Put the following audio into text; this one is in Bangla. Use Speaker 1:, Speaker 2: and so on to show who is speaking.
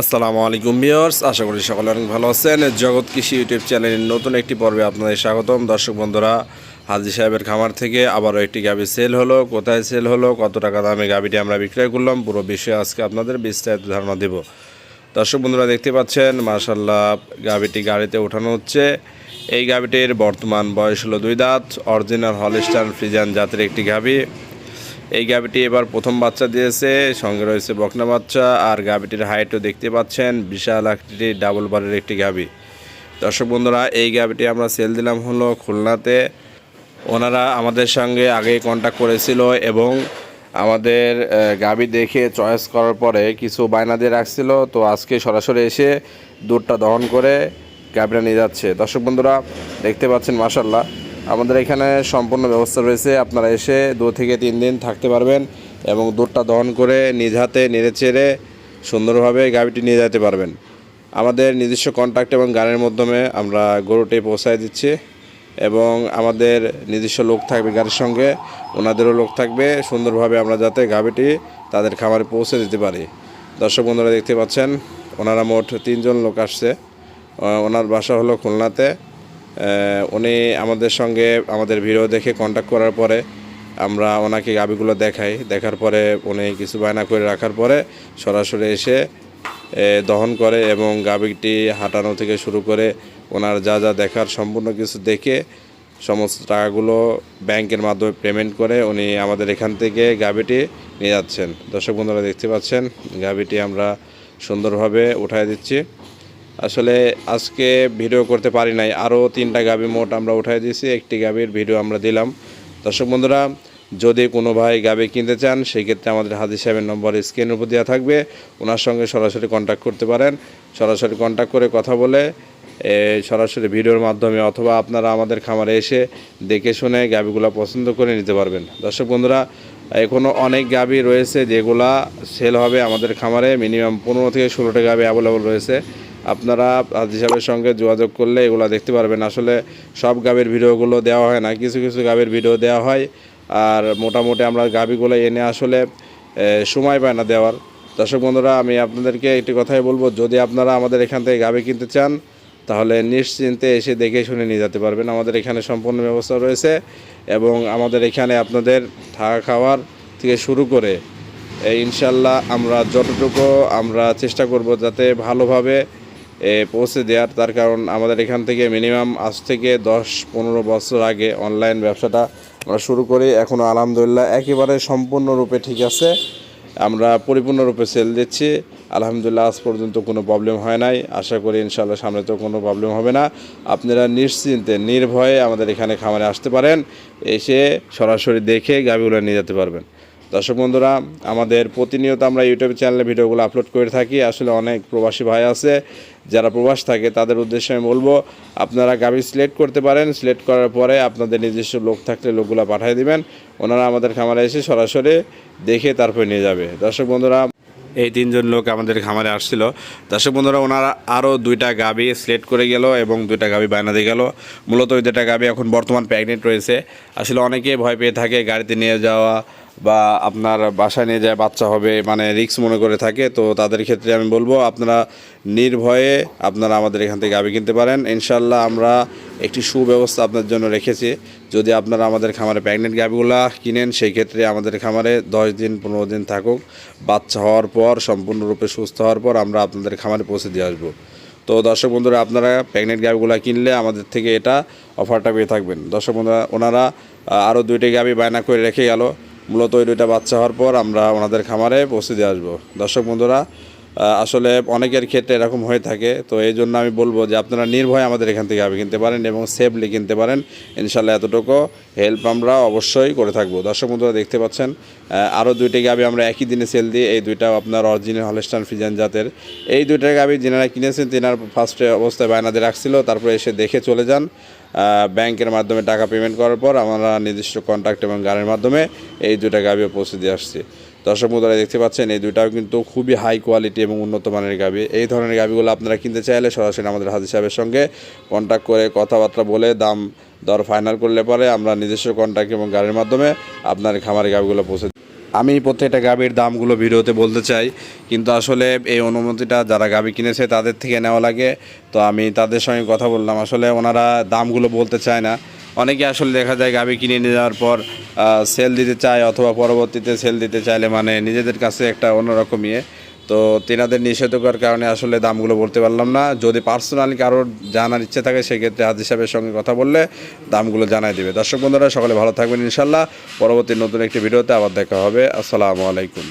Speaker 1: আসসালামু আলাইকুম ভিউয়ার্স, আশা করি সকলে অনেক ভালো আছেন। জগৎ কৃষি ইউটিউব চ্যানেলের নতুন একটি পর্বে আপনাদের স্বাগতম। দর্শক বন্ধুরা, হাজি সাহেবের খামার থেকে আবারও একটি গাবি সেল হলো। কোথায় সেল হলো, কত টাকা দামে গাবিটি আমরা বিক্রয় করলাম, পুরো বিষয়ে আজকে আপনাদের বিস্তারিত ধারণা দেব। দর্শক বন্ধুরা, দেখতে পাচ্ছেন মার্শাল্লাহ গাবিটি গাড়িতে ওঠানো হচ্ছে। এই গাবিটির বর্তমান বয়স হলো দুই দাঁত। অরিজিনাল হলিস্টান ফ্রিজান জাতের একটি গাবি। এই গাবিটি এবার প্রথম বাচ্চা দিয়েছে, সঙ্গে রয়েছে বকনা বাচ্চা, আর গাবিটির হাইটও দেখতে পাচ্ছেন, বিশাল আকৃতির ডাবল বারের একটি গাবি দর্শক বন্ধুরা, এই গাবিটি আমরা সেল দিলাম হলো খুলনাতে। ওনারা আমাদের সঙ্গে আগে কন্ট্যাক্ট করেছিল এবং আমাদের গাবি দেখে চয়েস করার পরে কিছু বায়না দিয়ে রাখছিল, তো আজকে সরাসরি এসে দুধটা দহন করে গাবিটা নিয়ে যাচ্ছে। দর্শক বন্ধুরা, দেখতে পাচ্ছেন মাসাল্লাহ আমাদের এখানে সম্পূর্ণ ব্যবস্থা রয়েছে। আপনারা এসে দু থেকে তিন দিন থাকতে পারবেন এবং দুধটা দহন করে নিজ হাতে, নেড়ে চেড়ে সুন্দরভাবে গাবিটি নিয়ে যেতে পারবেন। আমাদের নিজস্ব কন্ট্যাক্ট এবং গানের মাধ্যমে আমরা গরুটি পৌঁছায় দিচ্ছি এবং আমাদের নিজস্ব লোক থাকবে গাড়ির সঙ্গে। ওনাদেরও লোক থাকবে। সুন্দরভাবে আমরা যাতে গাবিটি তাদের খামারে পৌঁছে দিতে পারি। দর্শক বন্ধুরা দেখতে পাচ্ছেন, ওনারা মোট তিনজন লোক আসছে। ওনার বাসা হলো খুলনাতে। উনি আমাদের সঙ্গে আমাদের ভিডিও দেখে কন্ট্যাক্ট করার পরে আমরা ওনাকে গাবিগুলো দেখাই। দেখার পরে উনি কিছু বায়না করে রাখার পরে সরাসরি এসে দহন করে এবং গাভীটি হাঁটানো থেকে শুরু করে ওনার যা যা দেখার সম্পূর্ণ কিছু দেখে সমস্ত টাকাগুলো ব্যাংকের মাধ্যমে পেমেন্ট করে উনি আমাদের এখান থেকে গাভীটি নিয়ে যাচ্ছেন। দর্শক বন্ধুরা দেখতে পাচ্ছেন গাভীটি আমরা সুন্দরভাবে উঠায় দিচ্ছি। আসলে আজকে ভিডিও করতে পারি নাই। আরও তিনটা গাভী মোট আমরা উঠাই দিয়েছি। একটি গাভীর ভিডিও আমরা দিলাম। দর্শক বন্ধুরা, যদি কোনো ভাই গাভী কিনতে চান সেই ক্ষেত্রে আমাদের হাজির সাহেবের নম্বর স্ক্রিনের উপর দেওয়া থাকবে। ওনার সঙ্গে সরাসরি কন্ট্যাক্ট করতে পারেন। সরাসরি কন্ট্যাক্ট করে কথা বলে সরাসরি ভিডিওর মাধ্যমে অথবা আপনারা আমাদের খামারে এসে দেখে শুনে গাভীগুলো পছন্দ করে নিতে পারবেন। দর্শক বন্ধুরা এখনও অনেক গাভী রয়েছে যেগুলা সেল হবে আমাদের খামারে। মিনিমাম পনেরো থেকে ষোলোটা গাভী অ্যাভেলেবল রয়েছে। আপনারা হাজি সাহেবের সঙ্গে যোগাযোগ করলে এগুলো দেখতে পারবেন। আসলে সব গাভীর ভিডিওগুলো দেওয়া হয় না, কিছু কিছু গাভীর ভিডিও দেওয়া হয়। আর মোটামুটি আমরা গাভীগুলো এনে আসলে সময় পায় না দেওয়ার। দর্শক বন্ধুরা, আমি আপনাদেরকে একটি কথাই বলব, যদি আপনারা আমাদের এখান থেকে গাভী কিনতে চান, তাহলে নিশ্চিন্তে এসে দেখে শুনে নিয়ে যেতে পারবেন। আমাদের এখানে সম্পূর্ণ ব্যবস্থা রয়েছে এবং আমাদের এখানে আপনাদের থাকা খাওয়ার থেকে শুরু করে ইনশাল্লাহ আমরা যতটুকু আমরা চেষ্টা করব যাতে ভালোভাবে পৌঁছে দেওয়ার তার কারণ আমাদের এখান থেকে মিনিমাম আজ থেকে দশ, পনেরো বছর আগে অনলাইন ব্যবসাটা আমরা শুরু করি। এখনও আলহামদুলিল্লাহ একেবারে সম্পূর্ণরূপে ঠিক আছে। আমরা পরিপূর্ণরূপে সেল দিচ্ছি। আলহামদুলিল্লাহ আজ পর্যন্ত কোনো প্রবলেম হয় নাই। আশা করি ইনশাল্লাহ সামনে তো কোনো প্রবলেম হবে না। আপনারা নিশ্চিন্তে, নির্ভয়ে আমাদের এখানে খামারে আসতে পারেন। এসে সরাসরি দেখে গাভিগুলো নিয়ে যেতে পারবেন। দর্শক বন্ধুরা, আমাদের প্রতিনিয়ত আমরা ইউটিউব চ্যানেলে ভিডিওগুলো আপলোড করে থাকি। আসলে অনেক প্রবাসী ভাই আছে, যারা প্রবাস থাকে, তাদের উদ্দেশ্যে আমি বলব, আপনারা গাভি সিলেক্ট করতে পারেন। সিলেক্ট করার পরে আপনাদের নিজস্ব লোক থাকলে লোকগুলো পাঠিয়ে দিবেন। ওনারা আমাদের খামারে এসে সরাসরি দেখে তারপরে নিয়ে যাবে। দর্শক বন্ধুরা, এই তিনজন লোক আমাদের খামারে আসছিল। দর্শক বন্ধুরা, ওনারা আরও দুইটা গাবি সিলেক্ট করে গেল এবং দুইটা গাবি বায়না দিয়ে গেল। মূলত ওই দুইটা গাবি এখন বর্তমান প্রেগনেন্ট রয়েছে। আসলে অনেকে ভয় পেয়ে থাকে, গাড়িতে নিয়ে যাওয়া বা আপনার বাসায় নিয়ে যায়, বাচ্চা হবে মানে রিস্ক মনে করে থাকে, তো তাদের ক্ষেত্রে আমি বলব, আপনারা নির্ভয়ে আপনারা আমাদের এখান থেকে গাবি কিনতে পারেন। ইনশাল্লাহ আমরা একটি সুব্যবস্থা আপনার জন্য রেখেছি। যদি আপনারা আমাদের খামারে প্রেগনেন্ট গাবিগুলা কিনেন, সেই ক্ষেত্রে আমাদের খামারে দশ দিন, পনেরো দিন থাকুক। বাচ্চা হওয়ার পর, সম্পূর্ণরূপে সুস্থ হওয়ার পর আমরা আপনাদের খামারে পৌঁছে দিয়ে আসব। তো দর্শক বন্ধুরা, আপনারা প্রেগনেন্ট গাভিগুলো কিনলে আমাদের থেকে এটা অফারটা পেয়ে থাকবেন। দর্শক বন্ধুরা, ওনারা আরও দুইটি গাভি বায়না করে রেখে গেল। মূলত ওই দুইটা বাচ্চা হওয়ার পর আমরা ওনাদের খামারে পৌঁছে দিয়ে আসব। দর্শক বন্ধুরা আসলে অনেকের ক্ষেত্রে এরকম হয়ে থাকে। তো এই জন্য আমি বলব যে আপনারা নির্ভয়ে আমাদের এখান থেকে গাভি কিনতে পারেন এবং সেফলি কিনতে পারেন। ইনশাল্লাহ এতটুকু হেল্প আমরা অবশ্যই করে থাকব। দর্শক বন্ধুরা দেখতে পাচ্ছেন আরও দুইটি গাভি আমরা একই দিনে সেল দিই। এই দুইটাও আপনার অরিজিনাল হলেস্টান ফিজান জাতের। এই দুইটা গাভি যিনারা কিনেছেন, তিনার ফার্স্টে অবস্থায় বায়নাদের রাখছিল, তারপরে এসে দেখে চলে যান। ব্যাংকের মাধ্যমে টাকা পেমেন্ট করার পর আমরা নির্দিষ্ট কন্ট্যাক্ট এবং গানের মাধ্যমে এই দুইটা গাভিও পৌঁছে দিয়ে আসছি। দর্শক বন্ধুরা দেখতে পাচ্ছেন, এই দুইটাও কিন্তু খুবই হাই কোয়ালিটি এবং উন্নত মানের গাবি। এই ধরনের গাভিগুলো আপনারা কিনতে চাইলে সরাসরি আমাদের হাজির সাহেবের সঙ্গে কন্ট্যাক্ট করে কথাবার্তা বলে দাম দর ফাইনাল করলে পরে আমরা নিজস্ব কন্ট্যাক্ট এবং গাড়ির মাধ্যমে আপনার খামারে গাভিগুলো পৌঁছে আমি প্রত্যেকটা গাভীর দামগুলো ভিডিওতে বলতে চাই, কিন্তু আসলে এই অনুমতিটা যারা গাভী কিনেছে তাদের থেকে নেওয়া লাগে। তো আমি তাদের সঙ্গে কথা বললাম, আসলে ওনারা দামগুলো বলতে চায় না। অনেকে আসলে দেখা যায় গাভী কিনে নিয়ে যাওয়ার পর সেল দিতে চায় অথবা পরবর্তীতে সেল দিতে চাইলে মানে নিজেদের কাছে একটা অন্যরকম ইয়ে। তো তেনাদের নিষেধকার কারণে আসলে দামগুলো বলতে পারলাম না। যদি পার্সোনালি কারোর জানার ইচ্ছে থাকে, সেক্ষেত্রে হাজির সাহেবের সঙ্গে কথা বললে দামগুলো জানাই দেবে। দর্শক বন্ধুরা, সকলে ভালো থাকবেন ইনশাল্লাহ পরবর্তী নতুন একটি ভিডিওতে আবার দেখা হবে। আসসালামু আলাইকুম।